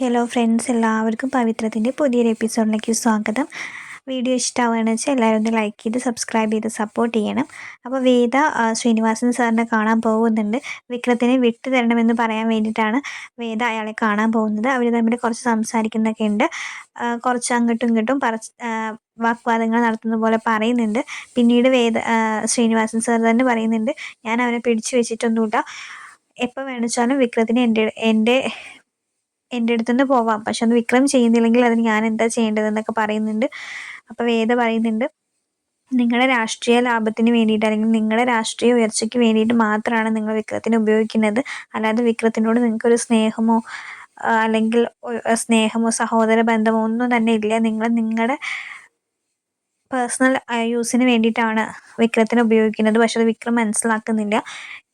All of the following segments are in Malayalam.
ഹലോ ഫ്രണ്ട്സ് എല്ലാവർക്കും പവിത്രത്തിന്റെ പുതിയൊരു എപ്പിസോഡിലേക്ക് സ്വാഗതം. വീഡിയോ ഇഷ്ടമാവുകയാണെന്ന് വെച്ചാൽ എല്ലാവരും ഒന്ന് ലൈക്ക് ചെയ്ത് സബ്സ്ക്രൈബ് ചെയ്ത് സപ്പോർട്ട് ചെയ്യണം. അപ്പോൾ വേദ ശ്രീനിവാസൻ സാറിനെ കാണാൻ പോകുന്നുണ്ട്. വിക്രത്തിനെ വിട്ടു തരണമെന്ന് പറയാൻ വേണ്ടിയിട്ടാണ് വേദ അയാളെ കാണാൻ പോകുന്നത്. അവർ തമ്മിൽ കുറച്ച് സംസാരിക്കുന്നൊക്കെ ഉണ്ട്. കുറച്ച് അങ്ങോട്ടും ഇങ്ങോട്ടും പറച്ച് വാക്വാദങ്ങൾ നടത്തുന്ന പോലെ പറയുന്നുണ്ട്. പിന്നീട് വേദ ശ്രീനിവാസൻ സാർ തന്നെ പറയുന്നുണ്ട് ഞാൻ അവനെ പിടിച്ചു വെച്ചിട്ടൊന്നുമില്ല. എപ്പോൾ വേണിച്ചാലും വിക്രത്തിന് എന്റെ എന്റെ എന്റെ അടുത്തുനിന്ന് പോവാം. പക്ഷെ അത് വിക്രം ചെയ്യുന്നില്ലെങ്കിൽ അതിന് ഞാൻ എന്താ ചെയ്യേണ്ടതെന്നൊക്കെ പറയുന്നുണ്ട്. അപ്പോൾ വേദ പറയുന്നുണ്ട് നിങ്ങളുടെ രാഷ്ട്രീയ ലാഭത്തിന് വേണ്ടിയിട്ട് അല്ലെങ്കിൽ നിങ്ങളുടെ രാഷ്ട്രീയ ഉയർച്ചയ്ക്ക് വേണ്ടിയിട്ട് മാത്രമാണ് നിങ്ങൾ വിക്രത്തിനെ ഉപയോഗിക്കുന്നത്. അല്ലാതെ വിക്രത്തിനോട് നിങ്ങൾക്കൊരു സ്നേഹമോ അല്ലെങ്കിൽ സ്നേഹമോ സഹോദര ബന്ധമോ ഒന്നും തന്നെ ഇല്ല. നിങ്ങൾ നിങ്ങളുടെ പേഴ്സണൽ യൂസിന് വേണ്ടിയിട്ടാണ് വിക്രത്തിന് ഉപയോഗിക്കുന്നത്. പക്ഷെ അത് വിക്രം മനസ്സിലാക്കുന്നില്ല.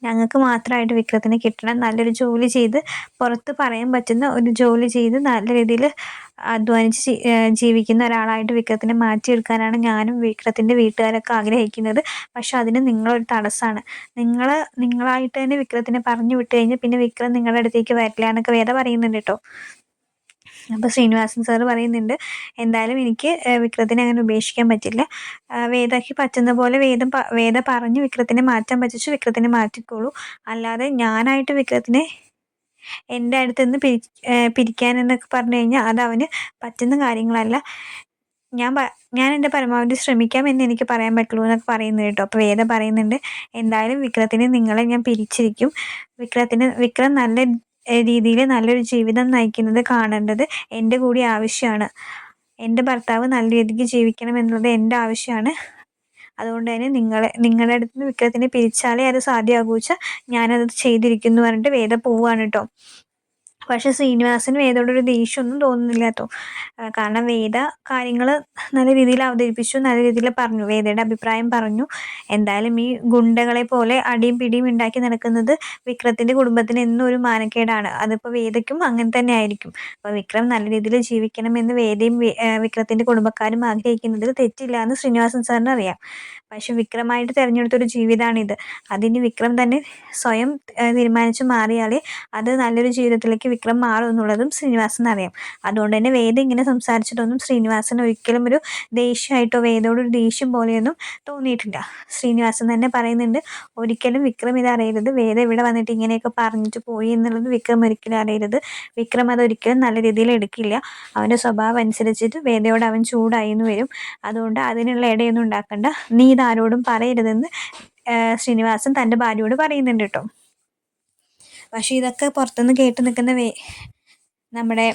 ഞങ്ങൾക്ക് മാത്രമായിട്ട് വിക്രത്തിന് കിട്ടണം. നല്ലൊരു ജോലി ചെയ്ത് പുറത്ത് പറയാൻ പറ്റുന്ന ഒരു ജോലി ചെയ്ത് നല്ല രീതിയിൽ അധ്വാനിച്ച് ജീവിക്കുന്ന ഒരാളായിട്ട് വിക്രത്തിനെ മാറ്റിയെടുക്കാനാണ് ഞാനും വിക്രത്തിന്റെ വീട്ടുകാരൊക്കെ ആഗ്രഹിക്കുന്നത്. പക്ഷെ അതിന് നിങ്ങളൊരു തടസ്സമാണ്. നിങ്ങൾ നിങ്ങളായിട്ട് തന്നെ വിക്രത്തിനെ പറഞ്ഞു വിട്ട് കഴിഞ്ഞാൽ പിന്നെ വിക്രം നിങ്ങളുടെ അടുത്തേക്ക് വരില്ല എന്നൊക്കെ വേറെ പറയുന്നുണ്ട് കേട്ടോ. അപ്പോൾ ശ്രീനിവാസൻ സാറ് പറയുന്നുണ്ട് എന്തായാലും എനിക്ക് വിക്രത്തിനെ അങ്ങനെ ഉപേക്ഷിക്കാൻ പറ്റില്ല. വേദയ്ക്ക് പറ്റുന്ന പോലെ വേദം വേദ പറഞ്ഞു വിക്രത്തിനെ മാറ്റാൻ പറ്റിച്ചു വിക്രത്തിനെ മാറ്റിക്കോളൂ. അല്ലാതെ ഞാനായിട്ട് വിക്രത്തിനെ എന്റെ അടുത്ത് നിന്ന് പിരി പിരിക്കാൻ എന്നൊക്കെ പറഞ്ഞു കഴിഞ്ഞാൽ അത് അവന് പറ്റുന്ന കാര്യങ്ങളല്ല. ഞാൻ ഞാൻ എന്റെ പരമാവധി ശ്രമിക്കാം എന്ന് എനിക്ക് പറയാൻ പറ്റുള്ളൂ എന്നൊക്കെ പറയുന്നു കേട്ടോ. അപ്പോൾ വേദ പറയുന്നുണ്ട് എന്തായാലും വിക്രത്തിനെ നിങ്ങളെ ഞാൻ പിരിച്ചിരിക്കും. വിക്രത്തിന് വിക്രം നല്ല രീതിയിൽ നല്ലൊരു ജീവിതം നയിക്കുന്നത് കാണേണ്ടത് എന്റെ കൂടി ആവശ്യമാണ്. എന്റെ ഭർത്താവ് നല്ല രീതിക്ക് ജീവിക്കണം എന്നുള്ളത് എന്റെ ആവശ്യമാണ്. അതുകൊണ്ട് തന്നെ നിങ്ങളെ നിങ്ങളുടെ അടുത്ത് വിക്രത്തിനെ പിരിച്ചാലേ അത് സാധ്യമാകൂച്ച ഞാനത് ചെയ്തിരിക്കുന്നു പറഞ്ഞിട്ട് വേദ പോവാണ് കേട്ടോ. പക്ഷെ ശ്രീനിവാസന് വേദയോടൊരു ദേഷ്യമൊന്നും തോന്നുന്നില്ല കേട്ടോ. കാരണം വേദ കാര്യങ്ങൾ നല്ല രീതിയിൽ അവതരിപ്പിച്ചു നല്ല രീതിയിൽ പറഞ്ഞു വേദയുടെ അഭിപ്രായം പറഞ്ഞു. എന്തായാലും ഈ ഗുണ്ടകളെ പോലെ അടിയും പിടിയും ഉണ്ടാക്കി നടക്കുന്നത് വിക്രത്തിന്റെ കുടുംബത്തിന് എന്നും ഒരു മാനക്കേടാണ്. അതിപ്പോൾ വേദയ്ക്കും അങ്ങനെ തന്നെ ആയിരിക്കും. അപ്പോൾ വിക്രം നല്ല രീതിയിൽ ജീവിക്കണമെന്ന് വേദയും വിക്രത്തിന്റെ കുടുംബക്കാരും ആഗ്രഹിക്കുന്നതിൽ തെറ്റില്ല എന്ന് ശ്രീനിവാസൻ സാറിന് അറിയാം. പക്ഷെ വിക്രമായിട്ട് തിരഞ്ഞെടുത്തൊരു ജീവിതമാണിത് അതിന് വിക്രം തന്നെ സ്വയം തീരുമാനിച്ച് മാറിയാലേ അത് നല്ലൊരു ജീവിതത്തിലേക്ക് വിക്രം മാറും എന്നുള്ളതും അറിയാം. അതുകൊണ്ട് തന്നെ വേദ ഇങ്ങനെ സംസാരിച്ചിട്ടൊന്നും ശ്രീനിവാസന് ഒരിക്കലും ഒരു ദേഷ്യമായിട്ടോ വേദയോട് ഒരു ദേഷ്യം പോലെയൊന്നും തോന്നിയിട്ടില്ല. ശ്രീനിവാസൻ തന്നെ പറയുന്നുണ്ട് ഒരിക്കലും വിക്രം ഇത് അറിയരുത്. വേദ ഇവിടെ വന്നിട്ട് ഇങ്ങനെയൊക്കെ പറഞ്ഞിട്ട് പോയി എന്നുള്ളത് വിക്രം ഒരിക്കലും അറിയരുത്. വിക്രം അത് ഒരിക്കലും നല്ല രീതിയിൽ എടുക്കില്ല. അവന്റെ സ്വഭാവം അനുസരിച്ചിട്ട് വേദയോട് അവൻ ചൂടായി എന്ന് വരും. അതുകൊണ്ട് അതിനുള്ള ഇടയൊന്നും ഉണ്ടാക്കണ്ട. നീ ഇതാരോടും പറയരുതെന്ന് ശ്രീനിവാസൻ തന്റെ ഭാര്യയോട് പറയുന്നുണ്ട് കേട്ടോ. പക്ഷേ ഇതൊക്കെ പുറത്തുനിന്ന് കേട്ട് നിൽക്കുന്ന വേ നമ്മുടെ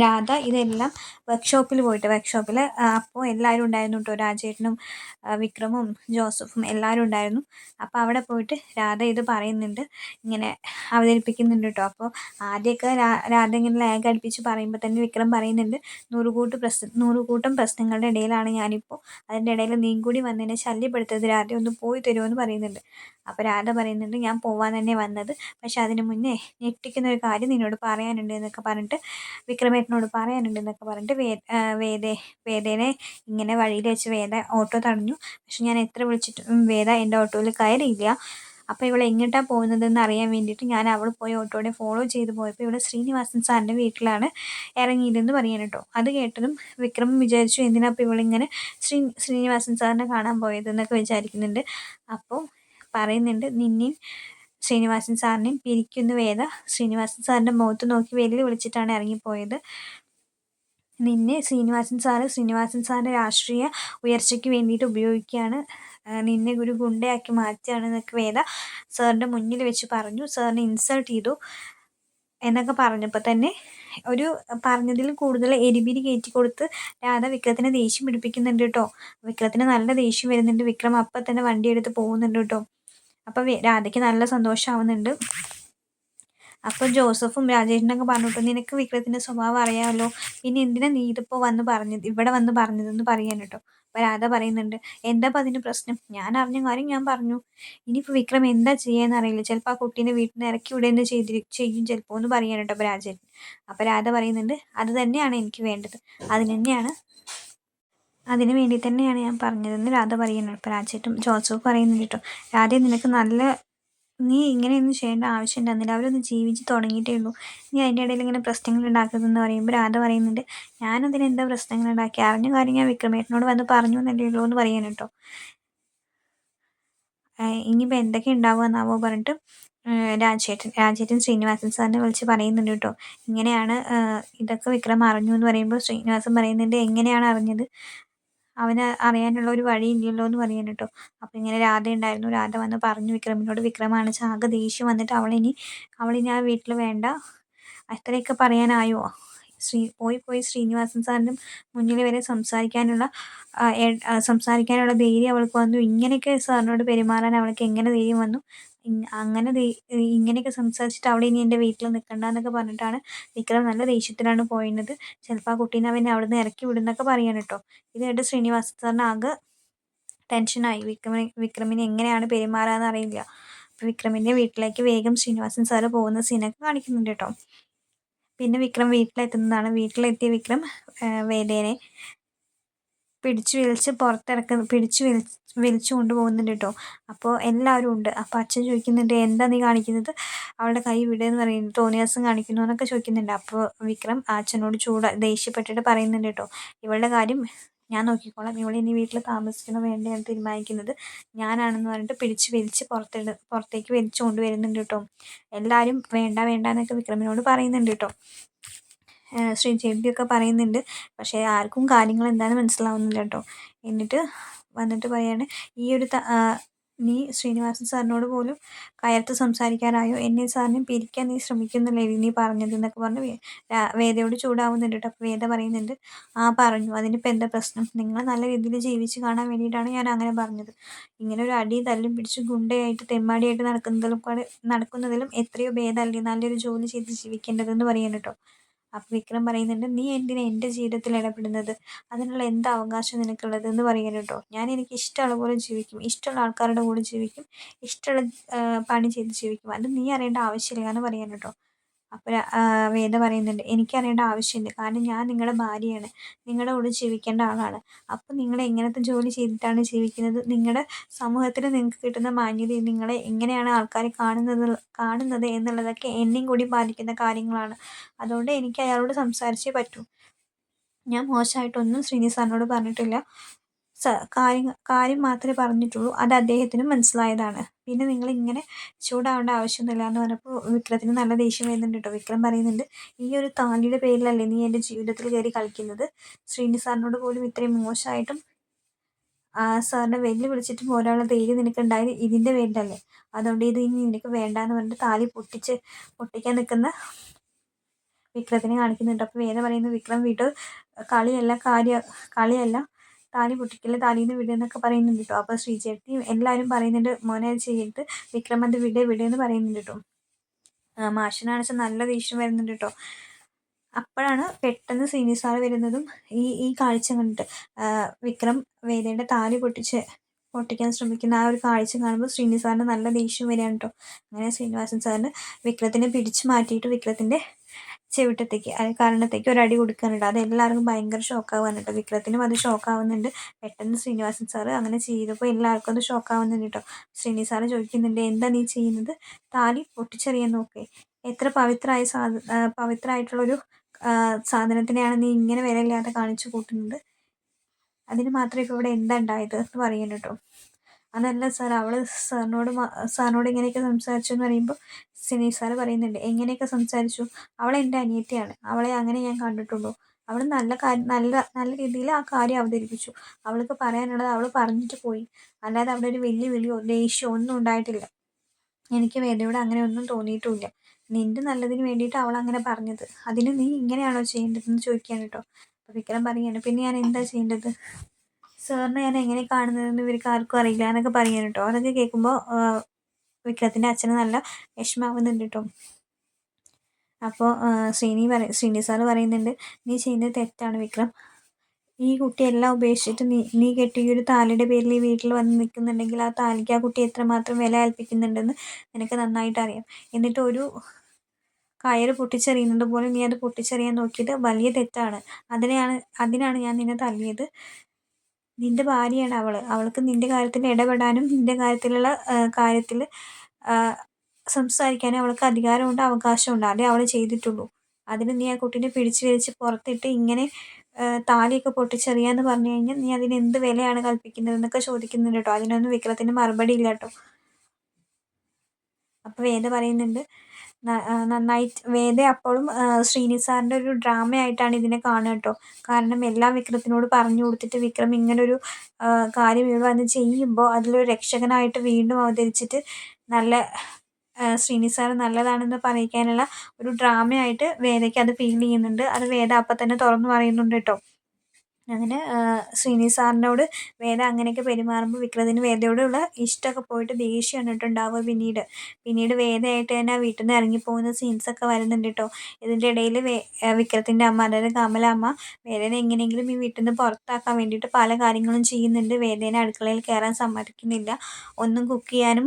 രാധ ഇതെല്ലാം വർക്ക്ഷോപ്പിൽ പോയിട്ട് വർക്ക്ഷോപ്പിൽ അപ്പോൾ എല്ലാവരും ഉണ്ടായിരുന്നു കേട്ടോ രാജേട്ടനും വിക്രമും ജോസഫും എല്ലാവരും ഉണ്ടായിരുന്നു. അപ്പോൾ അവിടെ പോയിട്ട് രാധ ഇത് പറയുന്നുണ്ട്. ഇങ്ങനെ അവതരിപ്പിക്കുന്നുണ്ട് കേട്ടോ അപ്പോൾ ആദ്യമൊക്കെ രാധ ഇങ്ങനെ ലാഗ് അടുപ്പിച്ച് പറയുമ്പോൾ തന്നെ വിക്രം പറയുന്നുണ്ട് നൂറുകൂട്ട് പ്രശ്ന നൂറുകൂട്ടം പ്രശ്നങ്ങളുടെ ഇടയിലാണ് ഞാനിപ്പോൾ അതിന്റെ ഇടയിൽ നീ കൂടി വന്നതിനെ ശല്യപ്പെടുത്തരുത്. രാധ ഒന്ന് പോയി തരുമെന്ന് പറയുന്നുണ്ട്. അപ്പോൾ രാധ പറയുന്നുണ്ട് ഞാൻ പോവാൻ തന്നെ വന്നത്. പക്ഷെ അതിന് മുന്നേ ഞെട്ടിക്കുന്ന ഒരു കാര്യം നിന്നോട് പറയാനുണ്ട് എന്നൊക്കെ പറഞ്ഞിട്ട് വിക്രമേട്ടനോട് പറയാനുണ്ട് എന്നൊക്കെ പറഞ്ഞിട്ട് വേ വേദ വേദേ വേദേനെ ഇങ്ങനെ വഴിയിൽ വെച്ച് വേദ ഓട്ടോ തടഞ്ഞു. പക്ഷെ ഞാൻ എത്ര വിളിച്ചിട്ടും വേദ എന്റെ ഓട്ടോയിൽ കയറിയില്ല. അപ്പോൾ ഇവൾ എങ്ങോട്ടാണ് പോകുന്നതെന്ന് അറിയാൻ വേണ്ടിയിട്ട് ഞാൻ അവൾ പോയി ഓട്ടോടെ ഫോളോ ചെയ്ത് പോയപ്പോൾ ഇവിടെ ശ്രീനിവാസൻ സാറിന്റെ വീട്ടിലാണ് ഇറങ്ങിയതെന്ന് പറയാൻ കേട്ടോ. അത് കേട്ടതും വിക്രം വിചാരിച്ചു എന്തിനാ അപ്പോൾ ഇവളിങ്ങനെ ശ്രീ ശ്രീനിവാസൻ സാറിനെ കാണാൻ പോയതെന്നൊക്കെ വിചാരിക്കുന്നുണ്ട്. അപ്പോൾ പറയുന്നുണ്ട് നിന്നെയും ശ്രീനിവാസൻ സാറിനെയും പിരിക്കുന്ന വേദ ശ്രീനിവാസൻ സാറിന്റെ മുഖത്ത് നോക്കി വെല്ലു വിളിച്ചിട്ടാണ് ഇറങ്ങിപ്പോയത്. നിന്നെ ശ്രീനിവാസൻ സാറ് ശ്രീനിവാസൻ സാറിന്റെ രാഷ്ട്രീയ ഉയർച്ചയ്ക്ക് വേണ്ടിയിട്ട് ഉപയോഗിക്കുകയാണ്. നിന്നെ ഒരു ഗുണ്ടയാക്കി മാറ്റുകയാണ് എന്നൊക്കെ വേദ സാറിന്റെ മുന്നിൽ വെച്ച് പറഞ്ഞു. സാറിനെ ഇൻസൾട്ട് ചെയ്തു എന്നൊക്കെ പറഞ്ഞപ്പോൾ തന്നെ ഒരു പറഞ്ഞതിൽ കൂടുതൽ എരിപിരി കയറ്റി കൊടുത്ത് രാധ വിക്രത്തിനെ ദേഷ്യം പിടിപ്പിക്കുന്നുണ്ട് കേട്ടോ. വിക്രത്തിന് നല്ല ദേഷ്യം വരുന്നുണ്ട്. വിക്രം അപ്പം തന്നെ വണ്ടി എടുത്ത് പോകുന്നുണ്ട് കേട്ടോ. അപ്പോൾ രാധയ്ക്ക് നല്ല സന്തോഷമാവുന്നുണ്ട് അപ്പോൾ ജോസഫും രാജേഷിനൊക്കെ പറഞ്ഞിട്ട് നിനക്ക് വിക്രത്തിന്റെ സ്വഭാവം അറിയാമല്ലോ. പിന്നെ എന്തിനാ നീ ഇതിപ്പോൾ വന്ന് പറഞ്ഞത്? ഇവിടെ വന്ന് പറഞ്ഞതെന്ന് പറയാൻ കേട്ടോ അപ്പോൾ രാധ പറയുന്നുണ്ട് എന്താ അപ്പം അതിന് പ്രശ്നം? ഞാൻ അറിഞ്ഞ കാര്യം ഞാൻ പറഞ്ഞു. ഇനിയിപ്പോൾ വിക്രം എന്താ ചെയ്യാന്ന് അറിയില്ല. ചിലപ്പോൾ ആ കുട്ടീനെ വീട്ടിൽ നിന്ന് ഇറക്കി വിടുകയെന്ന് ചെയ്തി ചെയ്യും ചിലപ്പോൾ എന്ന് പറയാൻ കേട്ടോ അപ്പോൾ രാജേട്ടൻ. അപ്പോൾ രാധ പറയുന്നുണ്ട് അത് തന്നെയാണ് എനിക്ക് വേണ്ടത്. അതിന് തന്നെയാണ് അതിന് വേണ്ടി തന്നെയാണ് ഞാൻ പറഞ്ഞതെന്ന് രാധ പറയുന്നുണ്ട്. അപ്പോൾ രാജേട്ടും ജോസഫ് പറയുന്നുണ്ട് കേട്ടോ. രാധ നിനക്ക് നല്ല നീ ഇങ്ങനെയൊന്നും ചെയ്യേണ്ട ആവശ്യം ഉണ്ടായിരുന്നില്ല അവരൊന്ന് ജീവിച്ച് തുടങ്ങിയിട്ടേ ഉള്ളൂ. നീ അതിന്റെ ഇടയിൽ ഇങ്ങനെ പ്രശ്നങ്ങൾ ഉണ്ടാക്കുന്നതെന്ന് പറയുമ്പോൾ രാധ പറയുന്നുണ്ട് ഞാനതിന് എന്താ പ്രശ്നങ്ങൾ ഉണ്ടാക്കി? അറിഞ്ഞ കാര്യം ഞാൻ വിക്രമേട്ടനോട് വന്ന് പറഞ്ഞു എന്നല്ലേ ഉള്ളൂ എന്ന് പറയാൻ കേട്ടോ. ഇനിയിപ്പോൾ എന്തൊക്കെ ഉണ്ടാവുക പറഞ്ഞിട്ട് രാജേട്ടൻ രാജേട്ടൻ ശ്രീനിവാസൻ സാറിനെ വിളിച്ച് പറയുന്നുണ്ട് കേട്ടോ. ഇങ്ങനെയാണ് ഇതൊക്കെ വിക്രം അറിഞ്ഞു എന്ന് പറയുമ്പോൾ ശ്രീനിവാസൻ പറയുന്നുണ്ട് എങ്ങനെയാണ് അറിഞ്ഞത്? അവന് അറിയാനുള്ള ഒരു വഴി ഇല്ലല്ലോ എന്ന് പറയാൻ കേട്ടോ. അപ്പം ഇങ്ങനെ രാധ ഉണ്ടായിരുന്നു. രാധ വന്ന് പറഞ്ഞു വിക്രമിനോട് വിക്രമാണ് ആകെ ദേഷ്യം വന്നിട്ട് അവളിനി അവളിനി ആ വീട്ടിൽ വേണ്ട. അത്രയൊക്കെ പറയാനായോ? ശ്രീ പോയി പോയി ശ്രീനിവാസൻ സാറിനും മുന്നിൽ വരെ സംസാരിക്കാനുള്ള സംസാരിക്കാനുള്ള ധൈര്യം അവൾക്ക് വന്നു. ഇങ്ങനെയൊക്കെ സാറിനോട് പെരുമാറാൻ അവൾക്ക് എങ്ങനെ ധൈര്യം വന്നു? അങ്ങനെ ഇങ്ങനെയൊക്കെ സംസാരിച്ചിട്ട് അവിടെ ഇനി എന്റെ വീട്ടിൽ നിൽക്കണ്ട എന്നൊക്കെ പറഞ്ഞിട്ടാണ് വിക്രം നല്ല ദേഷ്യത്തിലാണ് പോയിരുന്നത്. ചിലപ്പോൾ ആ കുട്ടീനെ അവനെ അവിടെ നിന്ന് ഇറക്കി വിടുന്നൊക്കെ പറയാൻ കേട്ടോ. ഇത് കേട്ട് ശ്രീനിവാസൻ സാറിന് ആകെ ടെൻഷനായി വിക്രമിന് വിക്രമിന് എങ്ങനെയാണ് പെരുമാറാന്ന് അറിയില്ല. അപ്പോൾ വിക്രമിന്റെ വീട്ടിലേക്ക് വേഗം ശ്രീനിവാസൻ സാറ് പോകുന്ന സീനൊക്കെ കാണിക്കുന്നുണ്ട് കേട്ടോ. പിന്നെ വിക്രം വീട്ടിലെത്തുന്നതാണ്. വീട്ടിലെത്തിയ വിക്രം വേദേനെ പിടിച്ചു വലിച്ച് പുറത്തിറക്കുന്ന പിടിച്ചു വലിച്ച് വലിച്ചു കൊണ്ടുപോകുന്നുണ്ട് കേട്ടോ അപ്പോൾ എല്ലാവരും ഉണ്ട്. അപ്പോൾ അച്ഛൻ ചോദിക്കുന്നുണ്ട് എന്താ നീ കാണിക്കുന്നത്? അവളുടെ കൈ വിടുക പറയുന്നു. തോന്നിയാസം കാണിക്കുന്നു എന്നൊക്കെ ചോദിക്കുന്നുണ്ട്. അപ്പോൾ വിക്രം അച്ഛനോട് ചൂട ദേഷ്യപ്പെട്ടിട്ട് പറയുന്നുണ്ട് കേട്ടോ ഇവളുടെ കാര്യം ഞാൻ നോക്കിക്കോളാം. ഇവളെ ഇനി വീട്ടിൽ താമസിക്കണോ വേണ്ടയാണ് തീരുമാനിക്കുന്നത്. ഞാനാണെന്ന് പറഞ്ഞിട്ട് പിടിച്ച് വലിച്ച് പുറത്തിട പുറത്തേക്ക് വലിച്ചു കൊണ്ടുവരുന്നുണ്ട് കേട്ടോ എല്ലാവരും വേണ്ട വേണ്ട എന്നൊക്കെ വിക്രമിനോട് പറയുന്നുണ്ട് കേട്ടോ ശ്രീജേവിയൊക്കെ പറയുന്നുണ്ട്. പക്ഷേ ആർക്കും കാര്യങ്ങൾ എന്താണെന്ന് മനസ്സിലാവുന്നില്ല കേട്ടോ. എന്നിട്ട് വന്നിട്ട് പറയാണ് ഈ ഒരു നീ ശ്രീനിവാസൻ സാറിനോട് പോലും കയർത്ത് സംസാരിക്കാനായോ? എന്നെ സാറിനെ പിരിക്കാൻ നീ ശ്രമിക്കുന്നില്ലേ? നീ പറഞ്ഞത് എന്നൊക്കെ പറഞ്ഞ് വേദയോട് ചൂടാവുന്നുണ്ട് കേട്ടോ. അപ്പോൾ വേദ പറയുന്നുണ്ട് ആ പറഞ്ഞു. അതിനിപ്പോൾ എന്താ പ്രശ്നം? നിങ്ങൾ നല്ല രീതിയിൽ ജീവിച്ച് കാണാൻ വേണ്ടിയിട്ടാണ് ഞാൻ അങ്ങനെ പറഞ്ഞത്. ഇങ്ങനെ ഒരു അടി തല്ലും പിടിച്ച് ഗുണ്ടയായിട്ട് തെമ്മാടിയായിട്ട് നടക്കുന്നതിലും നടക്കുന്നതിലും എത്രയോ ഭേദമല്ലേ? നല്ലൊരു ജോലി ചെയ്ത് ജീവിക്കേണ്ടതെന്ന് പറയാൻ കേട്ടോ. അപ്പോൾ വിക്രം പറയുന്നുണ്ട് നീ എന്തിനാ എന്റെ ജീവിതത്തിൽ ഇടപെടുന്നത്? അതിനുള്ള എന്ത് അവകാശം നിനക്കുള്ളത്? എന്ന് പറയാൻ കേട്ടോ. ഞാൻ എനിക്ക് ഇഷ്ടമുള്ള പോലെ ജീവിക്കും. ഇഷ്ടമുള്ള ആൾക്കാരുടെ കൂടെ ജീവിക്കും. ഇഷ്ടമുള്ള പണി ചെയ്ത് ജീവിക്കും. അത് നീ അറിയേണ്ട ആവശ്യമില്ല എന്ന് പറയാൻ കേട്ടോ. അപ്പോൾ വേദ പറയുന്നുണ്ട് എനിക്കറിയേണ്ട ആവശ്യമുണ്ട്. കാരണം ഞാൻ നിങ്ങളുടെ ഭാര്യയാണ്. നിങ്ങളുടെ കൂടെ ജീവിക്കേണ്ട ആളാണ്. അപ്പോൾ നിങ്ങൾ എങ്ങനത്തെ ജോലി ചെയ്തിട്ടാണ് ജീവിക്കുന്നത്? നിങ്ങളുടെ സമൂഹത്തിൽ നിങ്ങൾക്ക് കിട്ടുന്ന മാന്യത നിങ്ങളെ എങ്ങനെയാണ് ആൾക്കാർ കാണുന്നത് കാണുന്നത് എന്നുള്ളതൊക്കെ എന്നെയും കൂടി ബാധിക്കുന്ന കാര്യങ്ങളാണ്. അതുകൊണ്ട് എനിക്ക് അയാളോട് സംസാരിച്ചേ പറ്റൂ. ഞാൻ മോശമായിട്ടൊന്നും ശ്രീനി സാറിനോട് പറഞ്ഞിട്ടില്ല. കാര്യം കാര്യം മാത്രമേ പറഞ്ഞിട്ടുള്ളൂ. അത് അദ്ദേഹത്തിനും മനസ്സിലായതാണ്. പിന്നെ നിങ്ങൾ ഇങ്ങനെ ചൂടാവേണ്ട ആവശ്യമൊന്നുമില്ല എന്ന് പറഞ്ഞപ്പോൾ വിക്രത്തിന് നല്ല ദേഷ്യം വരുന്നുണ്ട് കേട്ടോ. വിക്രം പറയുന്നുണ്ട് ഈ ഒരു താലിയുടെ പേരിലല്ലേ നീ എന്റെ ജീവിതത്തിൽ കയറി കളിക്കുന്നത്? ശ്രീനി സാറിനോട് പോലും ഇത്രയും മോശമായിട്ടും ആ സാറിനെ വെല്ലുവിളിച്ചിട്ട് വിളിച്ചിട്ടും ഒരാളെ ധൈര്യം നിനക്ക് ഉണ്ടായത് ഇതിന്റെ പേരിലല്ലേ? അതുകൊണ്ട് ഇത് ഇനി നിനക്ക് വേണ്ടാന്ന് പറഞ്ഞിട്ട് താലി പൊട്ടിച്ച് പൊട്ടിക്കാൻ നിൽക്കുന്ന വിക്രത്തിനെ കാണിക്കുന്നുണ്ട്. അപ്പോൾ വേദ പറയുന്നു വിക്രം വീട്ടിൽ കളിയല്ല കാര്യ കളിയല്ല താലി പൊട്ടിക്കൽ താലിന്ന് വിട് എന്നൊക്കെ പറയുന്നുണ്ട് കേട്ടോ. അപ്പോൾ ശ്രീചേട്ടി എല്ലാവരും പറയുന്നുണ്ട് മോനെ അത് ചെയ്തിട്ട് വിക്രം അത് വിട് വിട് എന്ന് പറയുന്നുണ്ട് കേട്ടോ. മാഷിനാണെച്ചാൽ നല്ല ദേഷ്യം വരുന്നുണ്ട് കേട്ടോ. അപ്പോഴാണ് പെട്ടെന്ന് സീനിയർ സാർ വരുന്നതും ഈ ഈ കാഴ്ച കണ്ടിട്ട്. വിക്രം വേദയുടെ താലി പൊട്ടിച്ച് പൊട്ടിക്കാൻ ശ്രമിക്കുന്ന ആ ഒരു കാഴ്ച കാണുമ്പോൾ ശ്രീനി സാറിന് നല്ല ദേഷ്യം വരികയാണ് കേട്ടോ. അങ്ങനെ ശ്രീനിവാസൻ സാറിന് വിക്രത്തിനെ പിടിച്ചു മാറ്റിയിട്ട് വിക്രത്തിന്റെ ചെവിട്ടത്തേക്ക് അതായത് കാരണത്തേക്ക് ഒരു അടി കൊടുക്കാനുണ്ട് അത് എല്ലാവർക്കും ഭയങ്കര ഷോക്ക് കേട്ടോ വിക്രത്തിനും അത് ഷോക്കാവുന്നുണ്ട് പെട്ടെന്ന് ശ്രീനിവാസൻ സാറ് അങ്ങനെ ചെയ്തപ്പോൾ എല്ലാവർക്കും അത് ഷോക്കാവുന്നുണ്ട് കേട്ടോ ശ്രീനി സാറ് ചോദിക്കുന്നുണ്ട് എന്താ നീ ചെയ്യുന്നത്? താലി പൊട്ടിച്ചെറിയാൻ നോക്കേ. എത്ര പവിത്രമായ സാധ പവിത്രമായിട്ടുള്ളൊരു സാധനത്തിനെയാണ് നീ ഇങ്ങനെ വിലയില്ലാതെ കാണിച്ചു കൂട്ടുന്നത്? അതിന് മാത്രമേ ഇപ്പോൾ ഇവിടെ എന്താ ഉണ്ടായത്? എന്ന് പറയുന്നു കേട്ടോ അതല്ല സാർ അവൾ സാറിനോട് സാറിനോട് ഇങ്ങനെയൊക്കെ സംസാരിച്ചു എന്ന് പറയുമ്പോൾ സിനി സാർ പറയുന്നുണ്ട് എങ്ങനെയൊക്കെ സംസാരിച്ചു? അവൾ എന്റെ അനിയത്തിയാണ്. അവളെ അങ്ങനെ ഞാൻ കണ്ടിട്ടുള്ളൂ. അവൾ നല്ല കാര്യം നല്ല നല്ല രീതിയിൽ ആ കാര്യം അവതരിപ്പിച്ചു. അവൾക്ക് പറയാനുള്ളത് അവൾ പറഞ്ഞിട്ട് പോയി. അല്ലാതെ അവിടെ ഒരു വലിയ വലിയ ദേഷ്യം ഒന്നും ഉണ്ടായിട്ടില്ല. എനിക്ക് വേദയോട് അങ്ങനെ ഒന്നും തോന്നിയിട്ടുമില്ല നിന്റെ നല്ലതിന് വേണ്ടിയിട്ട് അവൾ അങ്ങനെ പറഞ്ഞത്. അതിന് നീ ഇങ്ങനെയാണോ ചെയ്യേണ്ടതെന്ന് ചോദിക്കാൻ കേട്ടോ അപ്പോൾ വിക്രം പറയാണ് പിന്നെ ഞാൻ എന്താ ചെയ്യേണ്ടത്? സാറിനെ ഞാൻ എങ്ങനെ കാണുന്നതെന്ന് ഇവർക്ക് ആർക്കും അറിയില്ല എന്നൊക്കെ പറയാൻ കേട്ടോ അതൊക്കെ കേൾക്കുമ്പോൾ വിക്രത്തിന്റെ അച്ഛന് നല്ല വിഷമാവുന്നുണ്ട് കേട്ടോ അപ്പോൾ ശ്രീനി പറ ശ്രീനി സാറ് പറയുന്നുണ്ട് നീ ചെയ്യുന്നത് തെറ്റാണ് വിക്രം. ഈ കുട്ടി എല്ലാം ഉപേക്ഷിച്ചിട്ട് നീ നീ കെട്ടിയ ഒരു താലിയുടെ പേരിൽ ഈ വീട്ടിൽ വന്ന് നിൽക്കുന്നുണ്ടെങ്കിൽ ആ താലിക്ക് ആ കുട്ടി എത്രമാത്രം വില ഏൽപ്പിക്കുന്നുണ്ടെന്ന് നിനക്ക് നന്നായിട്ട് അറിയാം. എന്നിട്ട് ഒരു കയറ് പൊട്ടിച്ചെറിയുന്നത് പോലെ നീ അത് പൊട്ടിച്ചെറിയാൻ നോക്കിയത് വലിയ തെറ്റാണ്. അതിനെയാണ് അതിനാണ് ഞാൻ നിന്നെ തല്ലിയത്. നിന്റെ ഭാര്യയാണ് അവൾ അവൾക്ക് നിന്റെ കാര്യത്തിൽ ഇടപെടാനും നിന്റെ കാര്യത്തിലുള്ള കാര്യത്തിൽ സംസാരിക്കാനും അവൾക്ക് അധികാരമുണ്ട് അവകാശമുണ്ട്. അതേ അവൾ ചെയ്തിട്ടുള്ളൂ. അതിന് നീ ആ കുട്ടീനെ പിടിച്ചു വലിച്ച് പുറത്തിട്ട് ഇങ്ങനെ താലിയൊക്കെ പൊട്ടിച്ചെറിയാന്ന് പറഞ്ഞു കഴിഞ്ഞാൽ നീ അതിന് എന്ത് വിലയാണ് കൽപ്പിക്കുന്നത് എന്നൊക്കെ ചോദിക്കുന്നുണ്ട് കേട്ടോ. അതിനൊന്നും വിക്രത്തിന് മറുപടി ഇല്ല കേട്ടോ. അപ്പോൾ വേദ പറയുന്നുണ്ട് നന്നായി വേദ അപ്പോഴും ശ്രീനി സാറിന്റെ ഒരു ഡ്രാമയായിട്ടാണ് ഇതിനെ കാണുക കേട്ടോ കാരണം എല്ലാം വിക്രത്തിനോട് പറഞ്ഞു കൊടുത്തിട്ട് വിക്രം ഇങ്ങനൊരു കാര്യം ഇവിടെ വന്ന് ചെയ്യുമ്പോൾ അതിലൊരു രക്ഷകനായിട്ട് വീണ്ടും അവതരിച്ചിട്ട് നല്ല ശ്രീനിസാർ നല്ലതാണെന്ന് പറയിക്കാനുള്ള ഒരു ഡ്രാമയായിട്ട് വേദയ്ക്ക് അത് ഫീൽ ചെയ്യുന്നുണ്ട്. അത് വേദ അപ്പം തന്നെ തുറന്നു പറയുന്നുണ്ട് കേട്ടോ അങ്ങനെ ശ്രീനി സാറിനോട് വേദ അങ്ങനെയൊക്കെ പെരുമാറുമ്പോൾ വിക്രത്തിന് വേദയോടുള്ള ഇഷ്ടമൊക്കെ പോയിട്ട് ദേഷ്യം വന്നിട്ടുണ്ടാവുക പിന്നീട്. പിന്നീട് വേദയായിട്ട് തന്നെ വീട്ടിൽ നിന്ന് ഇറങ്ങിപ്പോകുന്ന സീൻസൊക്കെ വരുന്നുണ്ട് കേട്ടോ. ഇതിന്റെ ഇടയിൽ വേ വിക്രത്തിന്റെ അമ്മ അതായത് കമലമ്മ വേദനെ എങ്ങനെയെങ്കിലും ഈ വീട്ടിൽ നിന്ന് പുറത്താക്കാൻ വേണ്ടിയിട്ട് പല കാര്യങ്ങളും ചെയ്യുന്നുണ്ട്. വേദേനെ അടുക്കളയിൽ കയറാൻ സമ്മതിക്കുന്നില്ല. ഒന്നും കുക്ക് ചെയ്യാനും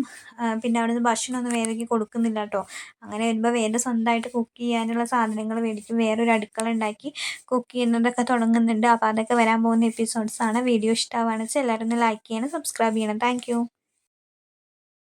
പിന്നെ അവിടെ നിന്ന് ഭക്ഷണമൊന്നും വേദയ്ക്ക് കൊടുക്കുന്നില്ല കേട്ടോ. അങ്ങനെ വരുമ്പോൾ വേദ സ്വന്തമായിട്ട് കുക്ക് ചെയ്യാനുള്ള സാധനങ്ങൾ മേടിക്കും. വേറൊരു അടുക്കള ഉണ്ടാക്കി കുക്ക് ചെയ്യുന്നതൊക്കെ തുടങ്ങുന്നുണ്ട്. അപ്പോൾ അതൊക്കെ വരാൻ പോകുന്ന എപ്പിസോഡ്സ് ആണ്. വീഡിയോ ഇഷ്ടമാണെന്ന് വെച്ചാൽ എല്ലാവരും ഒന്ന് ലൈക്ക് ചെയ്യണം സബ്സ്ക്രൈബ് ചെയ്യണം. താങ്ക്